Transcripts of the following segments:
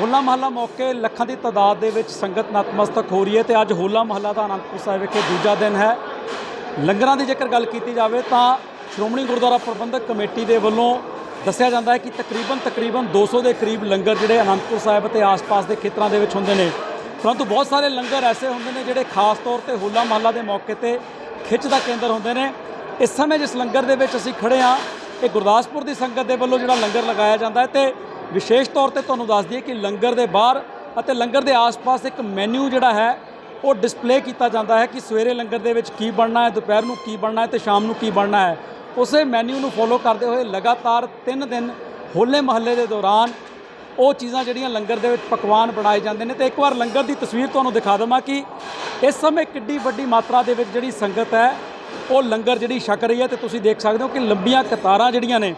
ਹੋਲਾ ਮਹੱਲਾ ਮੌਕੇ ਲੱਖਾਂ ਦੀ ਤਾਦਾਦ ਦੇ ਵਿੱਚ ਸੰਗਤ ਨਤਮਸਤਕ ਹੋ ਰਹੀ ਹੈ ਤੇ ਅੱਜ ਹੋਲਾ ਮਹੱਲਾ ਦਾ ਅਨੰਦਪੁਰ ਸਾਹਿਬ ਵਿਖੇ ਦੂਜਾ ਦਿਨ ਹੈ। ਲੰਗਰਾਂ ਦੀ ਜੇਕਰ ਗੱਲ ਕੀਤੀ ਜਾਵੇ ਤਾਂ ਸ਼੍ਰੋਮਣੀ ਗੁਰਦੁਆਰਾ ਪ੍ਰਬੰਧਕ ਕਮੇਟੀ ਦੇ ਵੱਲੋਂ ਦੱਸਿਆ ਜਾਂਦਾ ਹੈ ਕਿ ਤਕਰੀਬਨ ਤਕਰੀਬਨ 200 ਦੇ ਕਰੀਬ ਲੰਗਰ ਜਿਹੜੇ ਅਨੰਦਪੁਰ ਸਾਹਿਬ ਅਤੇ ਆਸ-ਪਾਸ ਦੇ ਖੇਤਰਾਂ ਦੇ ਵਿੱਚ ਹੁੰਦੇ ਨੇ। ਪਰੰਤੂ ਬਹੁਤ ਸਾਰੇ ਲੰਗਰ ਐਸੇ ਹੁੰਦੇ ਨੇ ਜਿਹੜੇ ਖਾਸ ਤੌਰ ਤੇ ਹੋਲਾ ਮਹੱਲਾ ਦੇ ਮੌਕੇ ਤੇ ਖਿੱਚ ਦਾ ਕੇਂਦਰ ਹੁੰਦੇ ਨੇ। ਇਸ ਸਮੇਂ ਜਿਸ ਲੰਗਰ ਦੇ ਵਿੱਚ ਅਸੀਂ ਖੜੇ ਹਾਂ, ਇਹ ਗੁਰਦਾਸਪੁਰ ਦੀ ਸੰਗਤ ਦੇ ਵੱਲੋਂ ਜਿਹੜਾ ਲੰਗਰ ਲਗਾਇਆ ਜਾਂਦਾ ਹੈ ਤੇ ਵਿਸ਼ੇਸ਼ ਤੌਰ ਤੇ ਤੁਹਾਨੂੰ ਦੱਸ ਦਈਏ ਕਿ ਲੰਗਰ ਦੇ ਬਾਹਰ ਅਤੇ ਲੰਗਰ ਦੇ ਆਸ-ਪਾਸ ਇੱਕ ਮੈਨੂ ਜਿਹੜਾ ਹੈ, ਉਹ ਡਿਸਪਲੇ ਕੀਤਾ ਜਾਂਦਾ ਹੈ ਕਿ ਸਵੇਰੇ ਲੰਗਰ ਦੇ ਵਿੱਚ ਕੀ ਬਣਨਾ ਹੈ, ਦੁਪਹਿਰ ਨੂੰ ਕੀ ਬਣਨਾ ਹੈ ਤੇ ਸ਼ਾਮ ਨੂੰ ਕੀ ਬਣਨਾ ਹੈ। ਉਸੇ ਮੈਨੂ ਨੂੰ ਫੋਲੋ ਕਰਦੇ ਹੋਏ ਲਗਾਤਾਰ 3 ਦਿਨ ਹੋਲੇ ਮਹੱਲੇ ਦੇ ਦੌਰਾਨ ਉਹ ਚੀਜ਼ਾਂ ਜਿਹੜੀਆਂ ਲੰਗਰ ਦੇ ਵਿੱਚ ਪਕਵਾਨ ਬਣਾਏ ਜਾਂਦੇ ਨੇ। ਤੇ ਇੱਕ ਵਾਰ ਲੰਗਰ ਦੀ ਤਸਵੀਰ ਤੁਹਾਨੂੰ ਦਿਖਾ ਦਵਾਂ ਕਿ ਇਸ ਸਮੇਂ ਕਿੱਡੀ ਵੱਡੀ ਮਾਤਰਾ ਦੇ ਵਿੱਚ ਜਿਹੜੀ ਸੰਗਤ ਹੈ, ਉਹ ਲੰਗਰ ਜਿਹੜੀ ਛਕ ਰਹੀ ਹੈ ਤੇ ਤੁਸੀਂ ਦੇਖ ਸਕਦੇ ਹੋ ਕਿ ਲੰਬੀਆਂ ਕਤਾਰਾਂ ਜਿਹੜੀਆਂ ਨੇ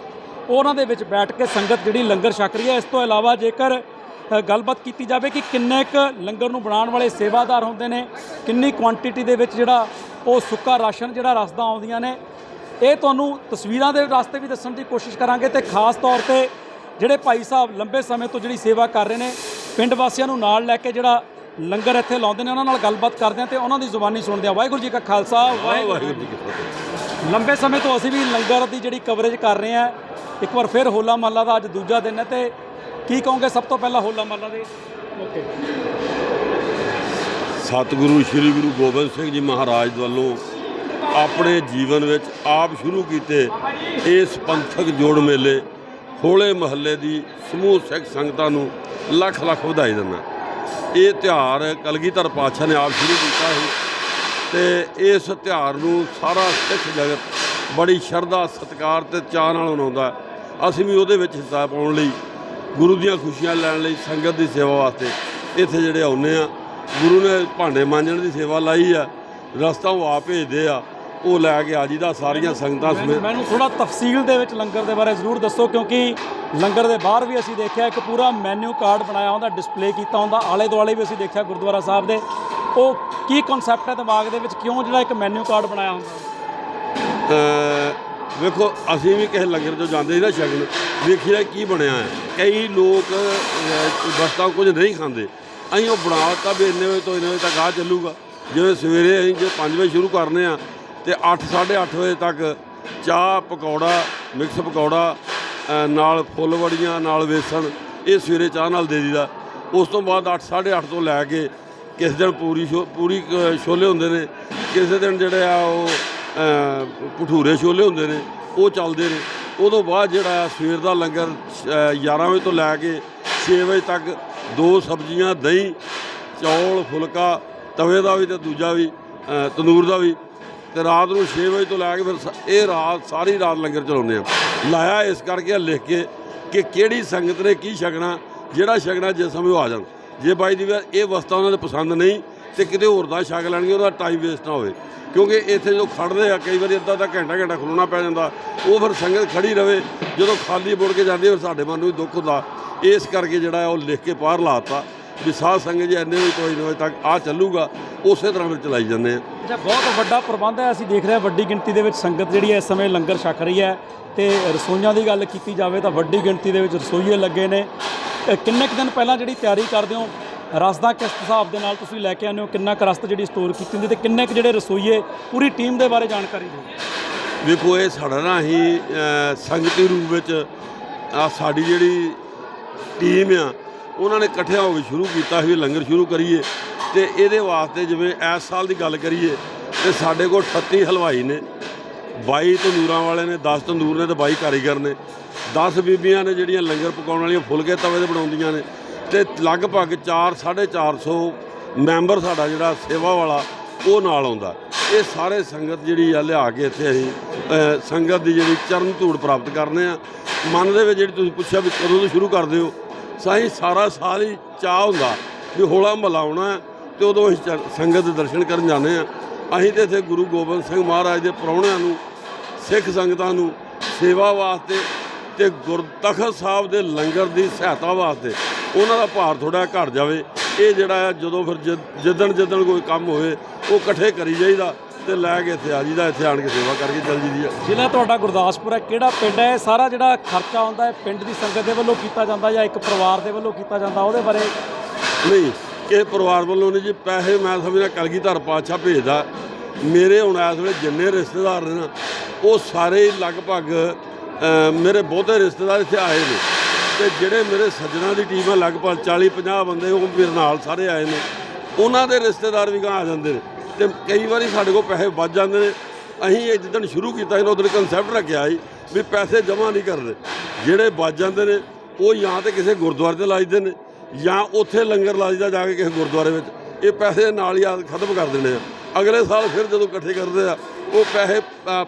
ਉਹਨਾਂ ਦੇ ਵਿੱਚ ਬੈਠ ਕੇ ਸੰਗਤ ਜਿਹੜੀ ਲੰਗਰ ਛਕ ਰਹੀ ਹੈ। ਇਸ ਤੋਂ ਇਲਾਵਾ ਜੇਕਰ ਗੱਲਬਾਤ ਕੀਤੀ ਜਾਵੇ ਕਿ ਕਿੰਨੇ ਕੁ ਲੰਗਰ ਨੂੰ ਬਣਾਉਣ ਵਾਲੇ ਸੇਵਾਦਾਰ ਹੁੰਦੇ ਨੇ ਕਿੰਨੀ ਕੁਆਂਟੀਟੀ ਦੇ ਵਿੱਚ ਜਿਹੜਾ ਉਹ ਸੁੱਕਾ ਰਾਸ਼ਨ ਜਿਹੜਾ ਰਸਦਾ ਆਉਂਦੀਆਂ ਨੇ ਇਹ ਤੁਹਾਨੂੰ ਤਸਵੀਰਾਂ ਦੇ ਰਸਤੇ ਵੀ ਦੱਸਣ ਦੀ ਕੋਸ਼ਿਸ਼ ਕਰਾਂਗੇ ਤੇ ਖਾਸ ਤੌਰ ਤੇ ਜਿਹੜੇ ਭਾਈ ਸਾਹਿਬ ਲੰਬੇ ਸਮੇਂ ਤੋਂ ਜਿਹੜੀ ਸੇਵਾ ਕਰ ਰਹੇ ਨੇ ਪਿੰਡ ਵਾਸੀਆਂ ਨੂੰ ਨਾਲ ਲੈ ਕੇ ਜਿਹੜਾ ਲੰਗਰ ਇੱਥੇ ਲਾਉਂਦੇ ਨੇ ਉਹਨਾਂ ਨਾਲ ਗੱਲਬਾਤ ਕਰਦੇ ਹਾਂ ਤੇ ਉਹਨਾਂ ਦੀ ਜ਼ੁਬਾਨੀ ਸੁਣਦੇ ਹਾਂ। ਵਾਹਿਗੁਰੂ ਜੀ ਕਾ ਖਾਲਸਾ ਵਾਹਿਗੁਰੂ ਜੀ ਕੀ ਫਤਿਹ। ਲੰਬੇ ਸਮੇਂ ਤੋਂ ਅਸੀਂ ਵੀ ਲੰਗਰ ਦੀ ਜਿਹੜੀ ਕਵਰੇਜ ਕਰ ਰਹੇ ਹਾਂ। ਇੱਕ ਵਾਰ ਫਿਰ ਹੋਲਾ ਮਹੱਲਾ ਦਾ ਅੱਜ ਦੂਜਾ ਦਿਨ ਹੈ ਤੇ ਕੀ ਕਹੋਗੇ ਸਭ ਤੋਂ ਪਹਿਲਾਂ ਹੋਲਾ ਮਹੱਲਾ ਦੇ? ਓਕੇ ਸਤਿਗੁਰੂ, ਸ੍ਰੀ ਗੁਰੂ ਗੋਬਿੰਦ ਸਿੰਘ ਜੀ ਮਹਾਰਾਜ ਵੱਲੋਂ ਆਪਣੇ ਜੀਵਨ ਵਿੱਚ ਆਪ ਸ਼ੁਰੂ ਕੀਤੇ ਇਸ ਪੰਥਕ ਜੋੜ ਮੇਲੇ, ਹੋਲੇ ਮਹੱਲੇ ਦੀ ਸਮੂਹ ਸਿੱਖ ਸੰਗਤਾਂ ਨੂੰ ਲੱਖ ਲੱਖ ਵਧਾਈ ਦਿੰਦਾ। ਇਹ ਤਿਉਹਾਰ ਕਲਗੀਧਰ ਪਾਤਸ਼ਾਹ ਨੇ ਆਪ ਸ਼ੁਰੂ ਕੀਤਾ ਸੀ। ਤੇ ਇਸ ਤਿਉਹਾਰ ਨੂੰ ਸਾਰਾ ਸਿੱਖ ਜਗਤ ਬੜੀ ਸ਼ਰਧਾ, ਸਤਿਕਾਰ ਤੇ ਚਾਅ ਨਾਲ ਮਨਾਉਂਦਾ ਅਸੀਂ ਵੀ ਉਹਦੇ ਵਿੱਚ ਹਿੱਸਾ ਪਾਉਣ ਲਈ, ਗੁਰੂ ਦੀਆਂ ਖੁਸ਼ੀਆਂ ਲੈਣ ਲਈ ਸੰਗਤ ਦੀ ਸੇਵਾ ਵਾਸਤੇ ਇੱਥੇ ਜਿਹੜੇ ਆਉਂਦੇ ਆ ਗੁਰੂ ਨੇ ਭਾਂਡੇ ਮਾਂਜਣ ਦੀ ਸੇਵਾ ਲਾਈ ਆ, ਰਸਤਾ ਉਹ ਆਪ ਭੇਜਦੇ ਆ, ਉਹ ਲੈ ਕੇ ਆ ਜੀਦਾ ਸਾਰੀਆਂ ਸੰਗਤਾਂ ਮੈਨੂੰ- ਸਮੇਤ। ਮੈਨੂੰ ਥੋੜਾ ਤਫਸੀਲ ਦੇ ਵਿੱਚ ਲੰਗਰ ਦੇ ਬਾਰੇ ਜ਼ਰੂਰ ਦੱਸੋ, ਕਿਉਂਕਿ ਲੰਗਰ ਦੇ ਬਾਹਰ ਵੀ ਅਸੀਂ ਦੇਖਿਆ ਇੱਕ ਪੂਰਾ ਮੈਨੂ ਕਾਰਡ ਬਣਾਇਆ ਹੁੰਦਾ ਡਿਸਪਲੇ ਕੀਤਾ ਹੁੰਦਾ ਆਲੇ ਦੁਆਲੇ ਵੀ ਅਸੀਂ ਦੇਖਿਆ ਗੁਰਦੁਆਰਾ ਸਾਹਿਬ ਦੇ। ਉਹ ਕੀ ਕਨਸੈਪਟ ਹੈ ਦਿਮਾਗ ਦੇ ਵਿੱਚ? ਕਿਉਂ ਜਿਹੜਾ ਇੱਕ ਮੈਨੂ ਕਾਰਡ ਬਣਾਇਆ ਹੁੰਦਾ? ਵੇਖੋ, ਅਸੀਂ ਵੀ ਕਿਸੇ ਲੰਗਰ 'ਚੋਂ ਜਾਂਦੇ ਸੀ ਨਾ ਸ਼ਗਨ ਵੇਖੀਦਾ ਕੀ ਬਣਿਆ ਹੈ। ਕਈ ਲੋਕ ਵਸਤਾਂ ਕੁਝ ਨਹੀਂ ਖਾਂਦੇ। ਅਸੀਂ ਉਹ ਬਣਾ ਦਿੱਤਾ ਵੀ ਇੰਨੇ ਵਜੇ ਤੋਂ ਇੰਨੇ ਵਜੇ ਤੱਕ ਆ ਚੱਲੂਗਾ। ਜਿਵੇਂ ਸਵੇਰੇ ਅਸੀਂ ਜੇ 5 ਵਜੇ ਸ਼ੁਰੂ ਕਰਨੇ ਆ, ਤੇ 8 8:30 ਵਜੇ ਤੱਕ ਚਾਹ, ਪਕੌੜਾ ਮਿਕਸ ਪਕੌੜਾ ਨਾਲ ਫੁੱਲ ਵੜੀਆਂ ਨਾਲ ਵੇਸਣ, ਇਹ ਸਵੇਰੇ ਚਾਹ ਨਾਲ ਦੇ ਦੀਦਾ ਉਸ ਤੋਂ ਬਾਅਦ 8 8:30 ਤੋਂ ਲੈ ਕੇ ਕਿਸੇ ਦਿਨ ਪੂਰੀ ਛੋ- ਪੂਰੀ ਛੋਲੇ ਹੁੰਦੇ ਨੇ ਕਿਸੇ ਦਿਨ ਜਿਹੜੇ ਆ ਉਹ ਅ, ਭਟੂਰੇ ਛੋਲੇ ਹੁੰਦੇ ਨੇ ਉਹ ਚੱਲਦੇ ਨੇ। ਉਦੋਂ ਬਾਅਦ ਜਿਹੜਾ ਆ ਸਵੇਰ ਦਾ ਲੰਗਰ ਅ, 11 ਵਜੇ ਤੋਂ ਲੈ ਕੇ 6 ਵਜੇ ਤੱਕ ਦੋ ਸਬਜ਼ੀਆਂ ਦਹੀਂ ਚੌਲ ਫੁਲਕਾ ਤਵੇ ਦਾ ਵੀ ਤੇ ਦੂਜਾ ਵੀ ਅ, ਤੰਦੂਰ ਦਾ ਵੀ। ਤੇ ਰਾਤ ਨੂੰ 6 ਵਜੇ ਤੋਂ ਲੈ ਕੇ ਫਿਰ ਸ- ਇਹ ਰਾਤ ਸਾਰੀ ਰਾਤ ਲੰਗਰ ਚਲਾਉਂਦੇ ਆ। ਲਾਇਆ ਇਸ ਕਰਕੇ ਲਿਖ ਕੇ ਕਿ ਕਿਹੜੀ ਸੰਗਤ ਨੇ ਕੀ ਛਕਣਾ ਜਿਹੜਾ ਛਕਣਾ ਜਿਸ ਸਮੇਂ ਉਹ ਆ ਜਾਣ। ਜੇ ਬਾਈ ਦੀ ਵਾਰ ਇਹ ਵਸਤਾ ਉਹਨਾਂ ਦੇ ਪਸੰਦ ਨਹੀਂ, ਤੇ ਕਿਤੇ ਹੋਰ ਦਾ ਛਕ ਲੈਣਗੇ, ਉਹਦਾ ਟਾਈਮ ਵੇਸਟ ਨਾ ਹੋਵੇ। ਕਿਉਂਕਿ ਇੱਥੇ ਜਦੋਂ ਖੜਦੇ ਆ, ਕਈ ਵਾਰੀ ਅੱਧਾ ਅੱਧਾ ਘੰਟਾ ਘੰਟਾ ਖਲੋਣਾ ਪੈ ਜਾਂਦਾ। ਉਹ ਫਿਰ ਸੰਗਤ ਖੜੀ ਰਵੇ। ਜਦੋਂ ਖਾਲੀ ਮੁੜ ਕੇ ਜਾਂਦੀ ਫਿਰ ਸਾਡੇ ਮਨ ਨੂੰ ਵੀ ਦੁੱਖ ਹੁੰਦਾ। ਇਸ ਕਰਕੇ ਜਿਹੜਾ ਉਹ ਲਿਖ ਕੇ ਬਾਹਰ ਲਾਤਾ ਵੀ ਸਾਧ ਸੰਗਤ ਜੀ, ਇੰਨੇ ਵੀ ਤੋਂ ਇੰਨੇ ਤੱਕ ਆ ਚੱਲੂਗਾ। ਉਸੇ ਤਰ੍ਹਾਂ ਫਿਰ ਚਲਾਈ ਜਾਂਦੇ ਆ। ਅੱਛਾ ਬਹੁਤ ਵੱਡਾ ਪ੍ਰਬੰਧ ਹੈ, ਅਸੀਂ ਦੇਖ ਰਹੇ ਹਾਂ ਵੱਡੀ ਗਿਣਤੀ ਦੇ ਵਿੱਚ ਸੰਗਤ ਜਿਹੜੀ ਹੈ, ਇਸ ਸਮੇਂ ਲੰਗਰ ਛਕ ਰਹੀ ਹੈ। ਤੇ ਰਸੋਈਆਂ ਦੀ ਗੱਲ ਕੀਤੀ ਜਾਵੇ, ਤਾਂ ਵੱਡੀ ਗਿਣਤੀ ਦੇ ਵਿੱਚ ਰਸੋਈਏ ਲੱਗੇ ਨੇ। ਕਿੰਨੇ ਕੁ ਦਿਨ ਪਹਿਲਾਂ ਜਿਹੜੀ ਤਿਆਰੀ ਕਰਦੇ ਹੋ? ਰਸ ਦਾ ਕਿਸ ਹਿਸਾਬ ਦੇ ਨਾਲ ਤੁਸੀਂ ਲੈ ਕੇ ਆਉਂਦੇ ਹੋ? ਕਿੰਨਾ ਕੁ ਰਸਤ ਜਿਹੜੀ ਸਟੋਰ ਕੀਤੀ ਹੁੰਦੀ ਤੇ ਕਿੰਨੇ ਕੁ ਜਿਹੜੇ ਰਸੋਈਏ ਪੂਰੀ ਟੀਮ ਦੇ ਬਾਰੇ ਜਾਣਕਾਰੀ ਦਿਓ? ਵੇਖੋ ਇਹ ਸਾਡਾ ਨਾ ਅਸੀਂ ਸੰਗਤੀ ਰੂਪ ਵਿੱਚ ਆ ਸਾਡੀ ਜਿਹੜੀ ਟੀਮ ਆ, ਉਹਨਾਂ ਨੇ ਇਕੱਠਿਆਂ ਹੋ ਕੇ ਸ਼ੁਰੂ ਕੀਤਾ ਸੀ ਲੰਗਰ ਸ਼ੁਰੂ ਕਰੀਏ ਤੇ ਇਹਦੇ ਵਾਸਤੇ ਜਿਵੇਂ ਇਸ ਸਾਲ ਦੀ ਗੱਲ ਕਰੀਏ ਤੇ ਸਾਡੇ ਕੋਲ 38 ਹਲਵਾਈ ਨੇ। 22 ਤੰਦੂਰਾਂ ਵਾਲੇ ਨੇ 10 ਤੰਦੂਰ ਨੇ ਤੇ 22 ਕਾਰੀਗਰ ਨੇ। 10 ਬੀਬੀਆਂ ਨੇ ਜਿਹੜੀਆਂ ਲੰਗਰ ਪਕਾਉਣ ਵਾਲੀਆਂ ਫੁਲਕੇ ਤਵੇ ਤੇ ਬਣਾਉਂਦੀਆਂ ਨੇ। ਤੇ ਲਗਭਗ 4 450 ਮੈਂਬਰ ਸਾਡਾ ਜਿਹੜਾ ਸੇਵਾ ਵਾਲਾ, ਉਹ ਨਾਲ ਆਉਂਦਾ। ਇਹ ਸਾਰੇ ਸੰਗਤ ਜਿਹੜੀ ਆ, ਲਿਆ ਕੇ ਇੱਥੇ ਅਸੀਂ ਸੰਗਤ ਦੀ ਜਿਹੜੀ ਚਰਨ ਧੂੜ ਪ੍ਰਾਪਤ ਕਰਨੇ ਆ। ਮਨ ਦੇ ਵਿੱਚ ਜਿਹੜੀ ਤੁਸੀਂ ਪੁੱਛਿਆ ਵੀ ਕਦੋਂ ਤੋਂ ਸ਼ੁਰੂ ਕਰਦੇ ਹੋ, ਸਾਈਂ ਸਾਰਾ ਸਾਲ ਹੀ ਚਾਹ ਹੁੰਦਾ ਵੀ ਹੋਲਾ ਮਹੱਲਾ ਆਉਣਾ ਹੈ ਤੇ ਉਦੋਂ ਅਸੀਂ ਚਰ- ਸੰਗਤ ਦੇ ਦਰਸ਼ਨ ਕਰਨ ਜਾਂਦੇ ਆ ਅਸੀਂ ਤੇ ਇੱਥੇ ਗੁਰੂ ਗੋਬਿੰਦ ਸਿੰਘ ਮਹਾਰਾਜ ਦੇ ਪ੍ਰਾਹੁਣਿਆਂ ਨੂੰ ਸਿੱਖ ਸੰਗਤਾਂ ਨੂੰ ਸੇਵਾ ਵਾਸਤੇ ਤੇ ਗੁਰਤਖਤ ਸਾਹਿਬ ਦੇ ਲੰਗਰ ਦੀ ਸਹਾਇਤਾ ਵਾਸਤੇ ਉਹਨਾਂ ਦਾ ਭਾਰ ਥੋੜਾ ਘਟ ਜਾਵੇ। ਇਹ ਜਿਹੜਾ ਹੈ ਜਦੋਂ ਫਿਰ ਜਿੱਦਣ ਜਿੱਦਣ ਕੋਈ ਕੰਮ ਹੋਵੇ ਉਹ ਇਕੱਠੇ ਕਰੀ ਜਾਈਦਾ ਤੇ ਲੈ ਕੇ ਇੱਥੇ ਆ ਜੀਦਾ ਇੱਥੇ ਆਣ ਕੇ ਸੇਵਾ ਕਰਕੇ ਚੱਲ ਜੀਦੀ ਆ। ਜ਼ਿਲ੍ਹਾ ਤੁਹਾਡਾ ਗੁਰਦਾਸਪੁਰ ਹੈ। ਕਿਹੜਾ ਪਿੰਡ ਹੈ? ਇਹ ਸਾਰਾ ਜਿਹੜਾ ਖਰਚਾ ਆਉਂਦਾ ਹੈ ਪਿੰਡ ਦੀ ਸੰਗਤ ਦੇ ਵੱਲੋਂ ਕੀਤਾ ਜਾਂਦਾ ਜਾਂ ਇੱਕ ਪਰਿਵਾਰ ਦੇ ਵੱਲੋਂ ਕੀਤਾ ਜਾਂਦਾ ਉਹਦੇ ਬਾਰੇ? ਨਹੀਂ ਕਿਸੇ ਪਰਿਵਾਰ ਵੱਲੋਂ ਨਹੀਂ ਜੀ ਪੈਸੇ ਮੈਂ ਸਮਝਦਾ ਕਲਗੀਧਰ ਪਾਤਸ਼ਾਹ ਭੇਜਦਾ। ਮੇਰੇ ਹੁਣ ਇਸ ਵੇਲੇ ਜਿੰਨੇ ਰਿਸ਼ਤੇਦਾਰ ਨੇ ਨਾ, ਉਹ ਸਾਰੇ ਲਗਭਗ ਮੇਰੇ ਬਹੁਤੇ ਰਿਸ਼ਤੇਦਾਰ ਇੱਥੇ ਆਏ ਨੇ। ਤੇ ਜਿਹੜੇ ਮੇਰੇ ਸੱਜਣਾ ਦੀ ਟੀਮ ਹੈ ਲਗਭਗ 40 50 ਬੰਦੇ, ਉਹ ਮੇਰੇ ਨਾਲ ਸਾਰੇ ਆਏ ਨੇ। ਉਹਨਾਂ ਦੇ ਰਿਸ਼ਤੇਦਾਰ ਵੀ ਗਾਂ ਆ ਜਾਂਦੇ ਨੇ। ਤੇ ਕਈ ਵਾਰੀ ਸਾਡੇ ਕੋਲ ਪੈਸੇ ਵੱਜ ਜਾਂਦੇ ਨੇ। ਅਸੀਂ ਇਹ ਜਿੱਦਣ ਸ਼ੁਰੂ ਕੀਤਾ ਸੀ ਨਾ ਉਦੋਂ ਕਨਸੈਪਟ ਰੱਖਿਆ ਸੀ ਵੀ ਪੈਸੇ ਜਮ੍ਹਾਂ ਨਹੀਂ ਕਰਦੇ ਜਿਹੜੇ ਵੱਜ ਜਾਂਦੇ ਨੇ, ਉਹ ਜਾਂ ਤੇ ਕਿਸੇ ਗੁਰਦੁਆਰੇ ਤੇ ਲਾਜਦੇ ਨੇ, ਜਾਂ ਉੱਥੇ ਲੰਗਰ ਲਾਜਦਾ ਜਾ ਕੇ ਕਿਸੇ ਗੁਰਦੁਆਰੇ ਵਿੱਚ। ਇਹ ਪੈਸੇ ਨਾਲ ਹੀ ਆ, ਖਤਮ ਕਰ ਦਿੰਦੇ ਆ। ਅਗਲੇ ਸਾਲ ਫਿਰ ਜਦੋਂ ਇਕੱਠੇ ਕਰਦੇ ਆ, ਉਹ ਪੈਸੇ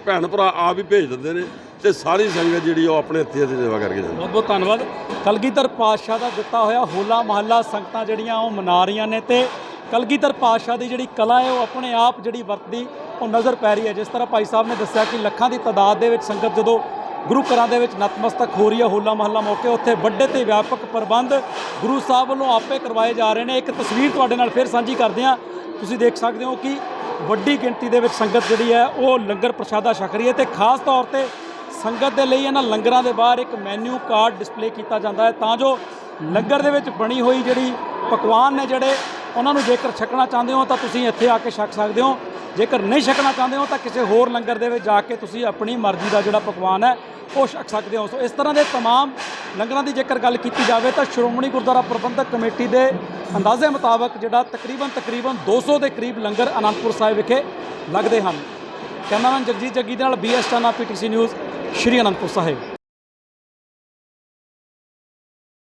ਭੈਣ ਭਰਾ ਆਪ ਹੀ ਭੇਜ ਦਿੰਦੇ ਨੇ ਤੇ ਸਾਰੀ ਸੰਗਤ ਜਿਹੜੀ ਉਹ ਆਪਣੇ ਹੱਥੀਂ ਹੱਥੀਂ ਸੇਵਾ ਕਰਕੇ ਜਾਂਦੀ। ਬਹੁਤ ਬਹੁਤ ਧੰਨਵਾਦ। ਕਲਗੀਧਰ ਪਾਤਸ਼ਾਹ ਦਾ ਦਿੱਤਾ ਹੋਇਆ ਹੋਲਾ ਮਹੱਲਾ ਸੰਗਤਾਂ ਜਿਹੜੀਆਂ ਉਹ ਮਨਾ ਰਹੀਆਂ ਨੇ ਤੇ ਕਲਗੀਧਰ ਪਾਤਸ਼ਾਹ ਦੀ ਜਿਹੜੀ ਕਲਾ ਹੈ, ਉਹ ਆਪਣੇ ਆਪ ਜਿਹੜੀ ਵਰਤਦੀ, ਉਹ ਨਜ਼ਰ ਪੈ ਰਹੀ ਹੈ। ਜਿਸ ਤਰ੍ਹਾਂ ਭਾਈ ਸਾਹਿਬ ਨੇ ਦੱਸਿਆ ਕਿ ਲੱਖਾਂ ਦੀ ਤਾਦਾਦ ਦੇ ਵਿੱਚ ਸੰਗਤ ਜਦੋਂ ਗੁਰੂ ਘਰਾਂ ਦੇ ਵਿੱਚ ਨਤਮਸਤਕ ਹੋ ਰਹੀ ਹੈ, ਹੋਲਾ ਮਹੱਲਾ ਮੌਕੇ, ਉੱਥੇ ਵੱਡੇ ਤੇ ਵਿਆਪਕ ਪ੍ਰਬੰਧ ਗੁਰੂ ਸਾਹਿਬ ਵੱਲੋਂ ਆਪੇ ਕਰਵਾਏ ਜਾ ਰਹੇ ਨੇ। ਇੱਕ ਤਸਵੀਰ ਤੁਹਾਡੇ ਨਾਲ ਫਿਰ ਸਾਂਝੀ ਕਰਦੇ ਹਾਂ। ਤੁਸੀਂ ਦੇਖ ਸਕਦੇ ਹੋ ਕਿ ਵੱਡੀ ਗਿਣਤੀ ਦੇ ਵਿੱਚ ਸੰਗਤ ਜਿਹੜੀ ਹੈ ਉਹ ਲੰਗਰ ਪ੍ਰਸ਼ਾਦਾ ਛਕ ਰਹੀ ਹੈ ਤੇ ਖਾਸ ਤੌਰ ਤੇ ਸੰਗਤ ਦੇ ਲਈ ਇਹਨਾਂ ਲੰਗਰਾਂ ਦੇ ਬਾਹਰ ਇੱਕ ਮੈਨੂ ਕਾਰਡ ਡਿਸਪਲੇ ਕੀਤਾ ਜਾਂਦਾ ਹੈ ਤਾਂ ਜੋ ਲੰਗਰ ਦੇ ਵਿੱਚ ਬਣੀ ਹੋਈ ਜਿਹੜੀ ਪਕਵਾਨ ਨੇ ਜਿਹੜੇ ਉਹਨਾਂ ਨੂੰ ਜੇਕਰ ਛਕਣਾ ਚਾਹੁੰਦੇ ਹੋ ਤਾਂ ਤੁਸੀਂ ਇੱਥੇ ਆ ਕੇ ਛਕ ਸਕਦੇ ਹੋ ਜੇਕਰ ਨਹੀਂ ਛਕਣਾ ਚਾਹੁੰਦੇ ਹੋ ਤਾਂ ਕਿਸੇ ਹੋਰ ਲੰਗਰ ਦੇ ਵਿੱਚ ਜਾ ਕੇ ਤੁਸੀਂ ਆਪਣੀ ਮਰਜ਼ੀ ਦਾ ਜਿਹੜਾ ਪਕਵਾਨ ਹੈ ਉਹ ਛਕ ਸਕਦੇ ਹੋ ਸੋ ਇਸ ਤਰ੍ਹਾਂ ਦੇ तमाम ਲੰਗਰਾਂ ਦੀ ਜੇਕਰ ਗੱਲ ਕੀਤੀ ਜਾਵੇ ਤਾਂ ਸ਼੍ਰੋਮਣੀ ਗੁਰਦੁਆਰਾ ਪ੍ਰਬੰਧਕ ਕਮੇਟੀ ਦੇ ਅੰਦਾਜ਼ੇ ਮੁਤਾਬਕ ਜਿਹੜਾ ਤਕਰੀਬਨ ਤਕਰੀਬਨ 200 ਦੇ ਕਰੀਬ ਲੰਗਰ ਅਨੰਦਪੁਰ ਸਾਹਿਬ ਵਿਖੇ ਲੱਗਦੇ ਹਨ। ਕੈਮਰਾਮੈਨ ਜਗਜੀਤ ਜੱਗੀ ਦੇ ਨਾਲ BS Chana PTC news, Shri Anandpur Sahib.